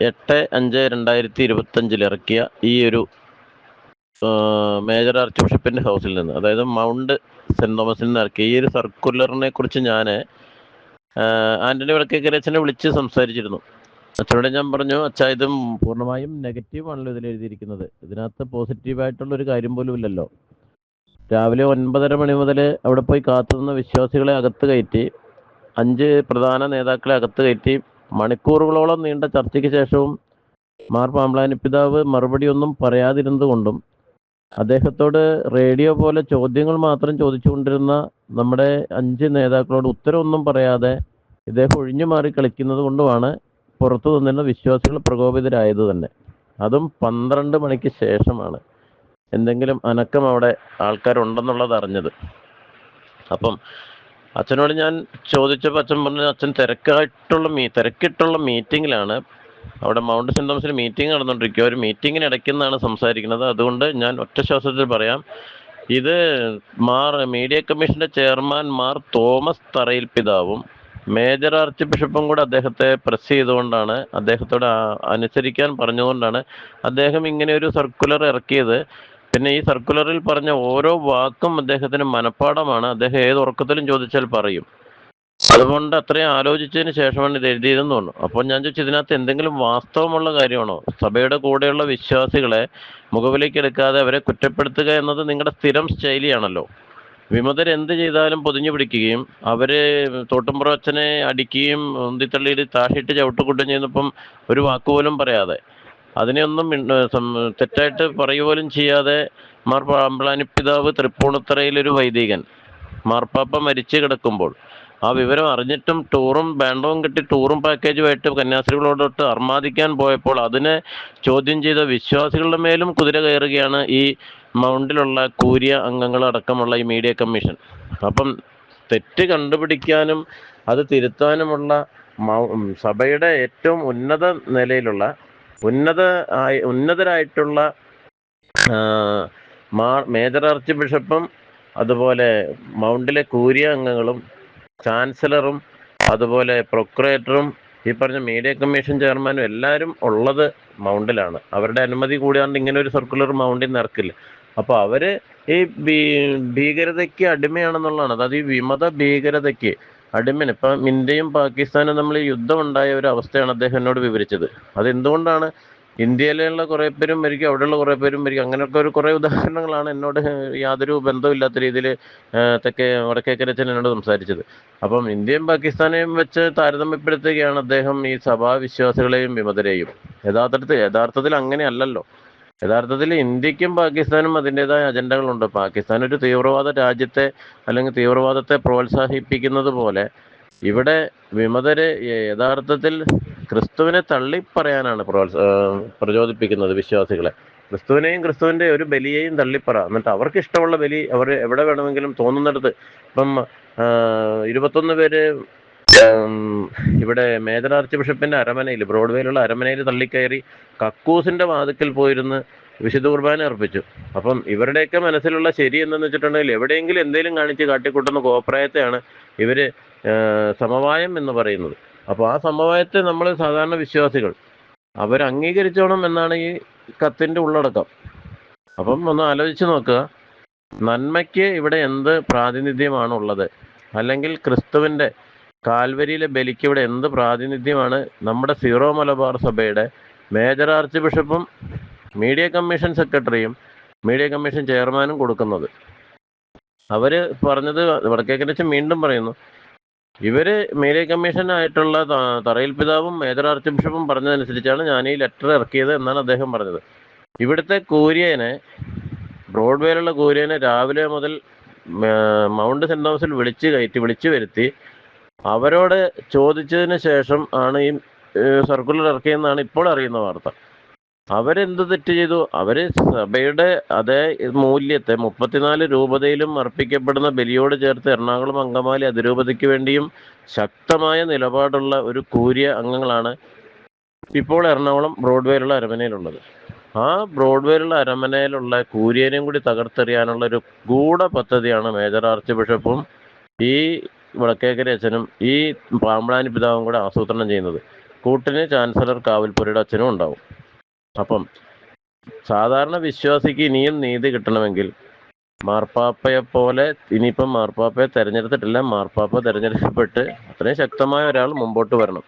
എട്ട് അഞ്ച് രണ്ടായിരത്തി ഇരുപത്തഞ്ചിൽ ഇറക്കിയ ഈ ഒരു മേജർ ആർച്ച് ബിഷപ്പിന്റെ ഹൗസിൽ നിന്ന് അതായത് മൗണ്ട് സെന്റ് തോമസിൽ നിന്ന് ഇറക്കിയ ഈ ഒരു സർക്കുലറിനെ കുറിച്ച് ഞാൻ ആന്റണി വിളക്കേക്കരച്ചനെ വിളിച്ച് സംസാരിച്ചിരുന്നു. അച്ഛനോട് ഞാൻ പറഞ്ഞു അച്ഛാ ഇത് പൂർണമായും നെഗറ്റീവ് ആണല്ലോ ഇതിൽ എഴുതിയിരിക്കുന്നത്. ഇതിനകത്ത് പോസിറ്റീവായിട്ടുള്ള ഒരു കാര്യം പോലും ഇല്ലല്ലോ. രാവിലെ ഒൻപതര മണി മുതൽ അവിടെ പോയി കാത്തുനിന്ന വിശ്വാസികളെ അകത്ത് കയറ്റി അഞ്ച് പ്രധാന നേതാക്കളെ അകത്ത് കയറ്റി മണിക്കൂറുകളോളം നീണ്ട ചർച്ചയ്ക്ക് ശേഷവും മാർ പാമ്പ്ലാനി പിതാവ് മറുപടിയൊന്നും പറയാതിരുന്നത് കൊണ്ടും അദ്ദേഹത്തോട് റേഡിയോ പോലെ ചോദ്യങ്ങൾ മാത്രം ചോദിച്ചുകൊണ്ടിരുന്ന നമ്മുടെ അഞ്ച് നേതാക്കളോട് ഉത്തരവൊന്നും പറയാതെ ഇദ്ദേഹം ഒഴിഞ്ഞു മാറി കളിക്കുന്നത് കൊണ്ടുമാണ് പുറത്തു നിന്നിരുന്ന വിശ്വാസികൾ പ്രകോപിതരായത് തന്നെ. അതും പന്ത്രണ്ട് മണിക്ക് ശേഷമാണ് എന്തെങ്കിലും അനക്കം അവിടെ ആൾക്കാരുണ്ടെന്നുള്ളത് അറിഞ്ഞത്. അപ്പം അച്ഛനോട് ഞാൻ ചോദിച്ചപ്പോൾ അച്ഛൻ പറഞ്ഞു അച്ഛൻ തിരക്കായിട്ടുള്ള മീ തിരക്കിട്ടുള്ള മീറ്റിങ്ങിലാണ്. അവിടെ മൗണ്ട് സെന്റ് തോമസിൽ മീറ്റിംഗ് നടന്നുകൊണ്ടിരിക്കുക ഒരു മീറ്റിങ്ങിന് ഇടയ്ക്കുന്നാണ് സംസാരിക്കുന്നത്. അതുകൊണ്ട് ഞാൻ ഒറ്റ ശ്വാസത്തിൽ പറയാം. ഇത് മാർ മീഡിയ കമ്മീഷന്റെ ചെയർമാൻ മാർ തോമസ് തറയിൽ പിതാവും. മേജർ ആർച്ച് ബിഷപ്പും കൂടെ അദ്ദേഹത്തെ പ്രസ് ചെയ്തുകൊണ്ടാണ് അദ്ദേഹത്തോട് അനുസരിക്കാൻ പറഞ്ഞുകൊണ്ടാണ് അദ്ദേഹം ഇങ്ങനെ ഒരു സർക്കുലർ ഇറക്കിയത്. പിന്നെ ഈ സർക്കുലറിൽ പറഞ്ഞ ഓരോ വാക്കും അദ്ദേഹത്തിന് മനഃപ്പാടമാണ് അദ്ദേഹം ഏത് ഉറക്കത്തിലും ചോദിച്ചാൽ പറയും. അതുകൊണ്ട് അത്രയും ആലോചിച്ചതിന് ശേഷമാണ് ഇത് എഴുതിയതെന്ന് തോന്നുന്നു. അപ്പോൾ ഞാൻ ചോദിച്ചു ഇതിനകത്ത് എന്തെങ്കിലും വാസ്തവമുള്ള കാര്യമാണോ? സഭയുടെ കൂടെയുള്ള വിശ്വാസികളെ മുഖവിലേക്ക് എടുക്കാതെ അവരെ കുറ്റപ്പെടുത്തുക എന്നത് നിങ്ങളുടെ സ്ഥിരം ശൈലിയാണല്ലോ. വിമതർ എന്ത് ചെയ്താലും പൊതിഞ്ഞു പിടിക്കുകയും അവർ തോട്ടുംപുറച്ചനെ അടിക്കുകയും ഉന്തിത്തള്ളിയിട്ട് താഴെയിട്ട് ചവിട്ടുകൂട്ടുകയും ചെയ്യുന്നപ്പം ഒരു വാക്കുപോലും പറയാതെ. അതിനെയൊന്നും തെറ്റായിട്ട് തെറ്റായിട്ട് പറയുപോലും ചെയ്യാതെ മാർ പാമ്പ്ളാനി പിതാവ് തൃപ്പൂണിത്തറയിലൊരു വൈദികൻ. മാർപ്പാപ്പ മരിച്ചു കിടക്കുമ്പോൾ ആ വിവരം അറിഞ്ഞിട്ടും ടൂറും ബാൻഡവും കിട്ടി ടൂറും പാക്കേജുമായിട്ട് കന്യാസ്ത്രീകളോടൊട്ട് അർമാദിക്കാൻ പോയപ്പോൾ അതിനെ ചോദ്യം ചെയ്ത വിശ്വാസികളുടെ മേലും കുതിര കയറുകയാണ് ഈ മൗണ്ടിലുള്ള കൂരിയ അംഗങ്ങളടക്കമുള്ള ഈ മീഡിയ കമ്മീഷൻ. അപ്പം തെറ്റ് കണ്ടുപിടിക്കാനും അത് തിരുത്താനുമുള്ള സഭയുടെ ഏറ്റവും ഉന്നത നിലയിലുള്ള ഉന്നത ഉന്നതരായിട്ടുള്ള മേജർ ആർച്ച് ബിഷപ്പും അതുപോലെ മൗണ്ടിലെ കൂരിയ അംഗങ്ങളും ചാൻസലറും അതുപോലെ പ്രൊക്രേറ്ററും ഈ പറഞ്ഞ മീഡിയ കമ്മീഷൻ ചെയർമാനും എല്ലാവരും ഉള്ളത് മൗണ്ടിലാണ്. അവരുടെ അനുമതി കൂടിയാണ്ട് ഇങ്ങനെ ഒരു സർക്കുലർ മൗണ്ടിൽ നിന്ന് ഇറക്കില്ല അപ്പോൾ അവർ ഈ ഭീകരതയ്ക്ക് അടിമയാണെന്നുള്ളതാണ്. അതായത് ഈ വിമത ഭീകരതയ്ക്ക് അടിമയാണ്. ഇപ്പം ഇന്ത്യയും പാകിസ്ഥാനും തമ്മിൽ യുദ്ധം ഉണ്ടായ ഒരു അവസ്ഥയാണ് അദ്ദേഹം എന്നോട് വിവരിച്ചത്. അതെന്തുകൊണ്ടാണ് ഇന്ത്യയിലുള്ള കുറേ പേരും മരിക്കും അവിടെയുള്ള കുറേ പേരും മരിക്കും? അങ്ങനെയൊക്കെ ഒരു കുറേ ഉദാഹരണങ്ങളാണ് എന്നോട് യാതൊരു ബന്ധമില്ലാത്ത രീതിയിൽ തെക്കേ വടക്കേക്കരച്ചൻ എന്നോട് സംസാരിച്ചത്. അപ്പം ഇന്ത്യയും പാകിസ്ഥാനെയും വെച്ച് താരതമ്യപ്പെടുത്തുകയാണ് അദ്ദേഹം ഈ സഭാ വിശ്വാസികളെയും വിമതരെയും. യഥാർത്ഥത്തിൽ യഥാർത്ഥത്തിൽ അങ്ങനെയല്ലല്ലോ. യഥാർത്ഥത്തിൽ ഇന്ത്യക്കും പാകിസ്ഥാനും അതിന്റെതായ അജണ്ടകളുണ്ട്. പാകിസ്ഥാൻ ഒരു തീവ്രവാദ രാജ്യത്തെ അല്ലെങ്കിൽ തീവ്രവാദത്തെ പ്രോത്സാഹിപ്പിക്കുന്നത് പോലെ ഇവിടെ വിമതരെ യഥാർത്ഥത്തിൽ ക്രിസ്തുവിനെ തള്ളിപ്പറയാനാണ് പ്രോത്സ പ്രചോദിപ്പിക്കുന്നത് വിശ്വാസികളെ. ക്രിസ്തുവിനെയും ക്രിസ്തുവിന്റെ ഒരു ബലിയെയും തള്ളിപ്പറ എന്നിട്ട് അവർക്ക് ഇഷ്ടമുള്ള ബലി അവർ എവിടെ വേണമെങ്കിലും തോന്നുന്നിടത്ത് ഇപ്പം ഇരുപത്തൊന്ന് പേര് ഇവിടെ മേജർ ആർച്ച് ബിഷപ്പിന്റെ അരമനയിൽ ബ്രോഡ്വേയിലുള്ള അരമനയിൽ തള്ളിക്കയറി കക്കൂസിന്റെ വാതുക്കൽ പോയിരുന്ന് വിശുദ്ധ കുർബാന അർപ്പിച്ചു. അപ്പം ഇവരുടെയൊക്കെ മനസ്സിലുള്ള ശരി എന്തെന്ന് വെച്ചിട്ടുണ്ടെങ്കിൽ എവിടെയെങ്കിലും എന്തെങ്കിലും കാണിച്ച് കാട്ടിക്കൂട്ടുന്ന കോപ്രായത്തെയാണ് ഇവർ സമവായം എന്ന് പറയുന്നത്. അപ്പോൾ ആ സമവായത്തെ നമ്മൾ സാധാരണ വിശ്വാസികൾ അവർ അംഗീകരിച്ചോണം എന്നാണ് ഈ കത്തിന്റെ ഉള്ളടക്കം. അപ്പം ഒന്ന് ആലോചിച്ച് നോക്കുക. നന്മയ്ക്ക് ഇവിടെ എന്ത് പ്രാതിനിധ്യമാണുള്ളത്? അല്ലെങ്കിൽ ക്രിസ്തുവിന്റെ കാൽവരിയിലെ ബലിക്ക് ഇവിടെ എന്ത് പ്രാതിനിധ്യമാണ്? നമ്മുടെ സീറോ മലബാർ സഭയുടെ മേജർ ആർച്ച് ബിഷപ്പും മീഡിയ കമ്മീഷൻ സെക്രട്ടറിയും മീഡിയ കമ്മീഷൻ ചെയർമാനും കൊടുക്കുന്നത്. അവർ പറഞ്ഞത് വടക്കേക്കരച്ചൻ വീണ്ടും പറയുന്നു. ഇവർ മീഡിയ ത- തറയിൽ പിതാവും മേജർ ആർച്ച് ബിഷപ്പും പറഞ്ഞതനുസരിച്ചാണ് ഞാൻ ഈ ലെറ്റർ ഇറക്കിയത് എന്നാണ് അദ്ദേഹം പറഞ്ഞത്. ഇവിടുത്തെ കൂര്യനെ ബ്രോഡ്വേയിലുള്ള കൂര്യനെ രാവിലെ മുതൽ മൗണ്ട് സെന്റ് തോമസിൽ വിളിച്ച് കയറ്റി വിളിച്ചു വരുത്തി അവരോട് ചോദിച്ചതിന് ശേഷം ആണ് ഈ സർക്കുലർ ഇറക്കിയെന്നാണ് ഇപ്പോൾ അറിയുന്ന വാർത്ത. അവരെന്ത് തെറ്റ് ചെയ്തു? അവർ സഭയുടെ അതേ മൂല്യത്തെ മുപ്പത്തിനാല് രൂപതയിലും അർപ്പിക്കപ്പെടുന്ന ബലിയോട് ചേർത്ത് എറണാകുളം അങ്കമാലി അതിരൂപതയ്ക്ക് വേണ്ടിയും ശക്തമായ നിലപാടുള്ള ഒരു കൂരിയ അംഗങ്ങളാണ് ഇപ്പോൾ എറണാകുളം ബ്രോഡ്വേയിലുള്ള അരമനയിലുള്ളത്. ആ ബ്രോഡ്വേയിലുള്ള അരമനയിലുള്ള കൂരിയനെയും കൂടി തകർത്തെറിയാനുള്ള ഒരു ഗൂഢ പദ്ധതിയാണ് മേജർ ആർച്ച് ബിഷപ്പും ഈ വടക്കേക്കര അച്ഛനും ഈ പാമ്പളാനി പിതാവും കൂടെ ആസൂത്രണം ചെയ്യുന്നത്. കൂട്ടിന് ചാൻസലർ കാവൽപുരയുടെ അച്ഛനും ഉണ്ടാവും. അപ്പം സാധാരണ വിശ്വാസിക്ക് ഇനിയും നീതി കിട്ടണമെങ്കിൽ മാർപ്പാപ്പയെ പോലെ ഇനിയിപ്പം മാർപ്പാപ്പയെ തെരഞ്ഞെടുത്തിട്ടില്ല. മാർപ്പാപ്പ തെരഞ്ഞെടുക്കപ്പെട്ട് അത്രയും ശക്തമായ ഒരാൾ മുമ്പോട്ട് വരണം.